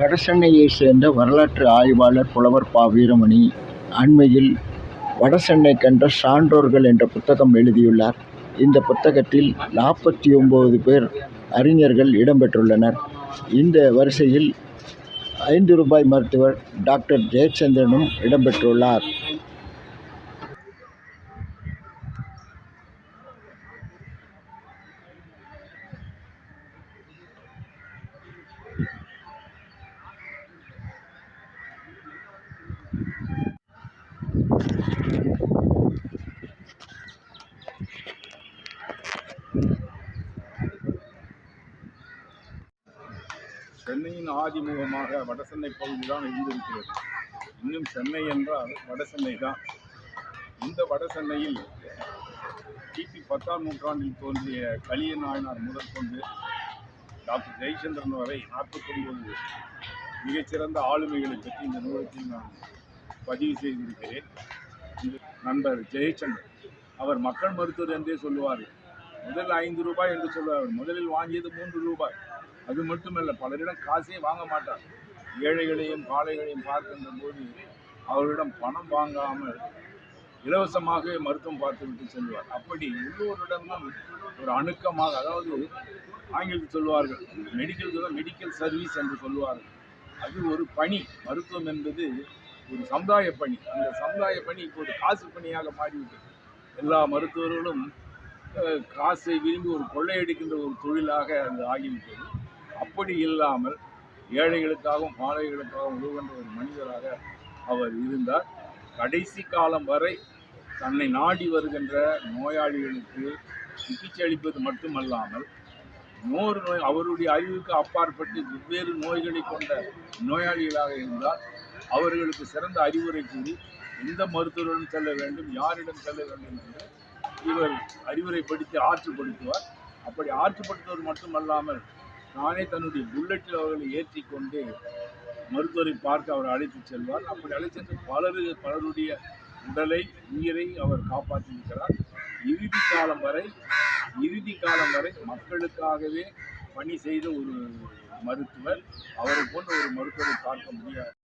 வடசென்னையைச் சேர்ந்த வரலாற்று ஆய்வாளர் புலவர் பா. வீரமணி அண்மையில் வடசென்னை கண்ட சான்றோர்கள் என்ற புத்தகம் எழுதியுள்ளார். இந்த புத்தகத்தில் நாற்பத்தி ஒம்பது பேர் அறிஞர்கள் இடம்பெற்றுள்ளனர். இந்த வரிசையில் ஐந்து ரூபாய் மருத்துவர் டாக்டர் ஜெயச்சந்திரனும் இடம்பெற்றுள்ளார். சென்னையின் ஆதிமுகமாக வடசென்னை பகுதி தான் இருந்திருக்கிறது. இன்னும் சென்னை என்றால் வடசென்னை தான். இந்த வடசென்னையில் கிபி பத்தாம் நூற்றாண்டில் தோன்றிய கலிய நாயனார் முதல் கொண்டு டாக்டர் ஜெயச்சந்திரன் வரை நாற்பத்தொன்பது மிகச்சிறந்த ஆளுமைகளை பற்றி இந்த நூலகத்தில் நான் பதிவு செய்திருக்கிறேன். நண்பர் ஜெயச்சந்திரன். அவர் மக்கள் மருத்துவர் என்றே சொல்லுவார் முதல் ஐந்து ரூபாய் என்று சொல்லுவார் முதலில் வாங்கியது மூன்று ரூபாய். அது மட்டுமல்ல பலரிடம் காசே வாங்க மாட்டார். ஏழைகளையும் காளைகளையும் பார்க்கின்ற போது அவரிடம் பணம் வாங்காமல் இலவசமாக மருத்துவம் பார்த்து விட்டு செல்வார். அப்படி எல்லோரிடமும் ஒரு அணுக்கமாக அதாவது ஆங்கிலத்தில் சொல்வார்கள் மெடிக்கல் மெடிக்கல் சர்வீஸ் என்று சொல்வார்கள் அது ஒரு பணி. மருத்துவம் என்பது ஒரு சமுதாய பணி. அந்த சமுதாய பணி இப்போது காசு பணியாக மாறிவிட்டது. எல்லா மருத்துவர்களும் காசை விரும்பி ஒரு கொள்ளையடிக்கின்ற ஒரு தொழிலாக அது ஆகிவிட்டது. அப்படி இல்லாமல் ஏழைகளுக்காகவும் பாலைகளுக்காகவும் உதவுகின்ற ஒரு மனிதராக அவர் இருந்தார். கடைசி காலம் வரை தன்னை நாடி வருகின்ற நோயாளிகளுக்கு சிகிச்சை அளிப்பது மட்டுமல்லாமல் நோறு நோய் அவருடைய அறிவுக்கு அப்பாற்பட்டு வெவ்வேறு நோய்களை கொண்ட நோயாளிகளாக இருந்தால் அவர்களுக்கு சிறந்த அறிவுரை கூறி எந்த மருத்துவரிடம் செல்ல வேண்டும் யாரிடம் செல்ல வேண்டும் என்று இவர் அறிவுரைப்படுத்தி ஆற்றுப்படுத்துவார். அப்படி ஆற்றுப்படுத்துவது மட்டுமல்லாமல் நானே தன்னுடைய புல்லட்டில் அவர்களை ஏற்றி கொண்டு மருத்துவரை பார்க்க அவர் அழைத்து செல்வார். அப்படி அழைத்து சென்று பலரு பலருடைய உடலை உயிரை அவர் காப்பாற்றியிருக்கிறார். இறுதி காலம் வரை இறுதி காலம் வரை மக்களுக்காகவே பணி செய்த ஒரு மருத்துவர். அவரை போன்ற ஒரு மருத்துவரை பார்க்க முடியாது.